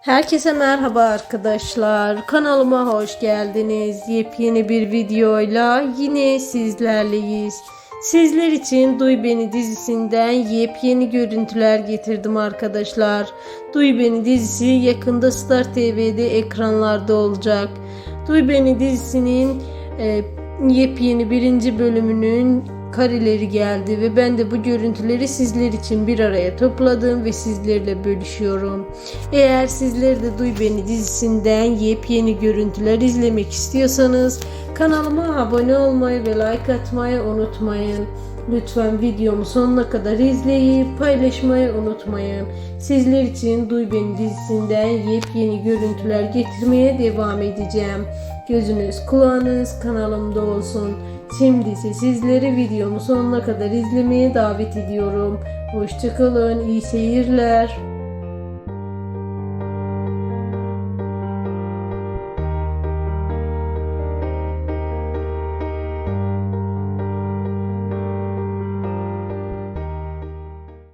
Herkese merhaba arkadaşlar. Kanalıma hoş geldiniz. Yepyeni bir videoyla yine sizlerleyiz. Sizler için Duy Beni dizisinden yepyeni görüntüler getirdim arkadaşlar. Duy Beni dizisi yakında Star TV'de ekranlarda olacak. Duy Beni dizisinin e, yepyeni birinci bölümünün kareleri geldi ve ben de bu görüntüleri sizler için bir araya topladım ve sizlerle bölüşüyorum. Eğer sizler de Duy Beni dizisinden yepyeni görüntüler izlemek istiyorsanız kanalıma abone olmayı ve like atmayı unutmayın. Lütfen videomu sonuna kadar izleyip paylaşmayı unutmayın. Sizler için Duy Beni dizisinden yepyeni görüntüler getirmeye devam edeceğim. Gözünüz kulağınız kanalımda olsun. Şimdi ise sizleri videomu sonuna kadar izlemeye davet ediyorum. Hoşçakalın, iyi seyirler.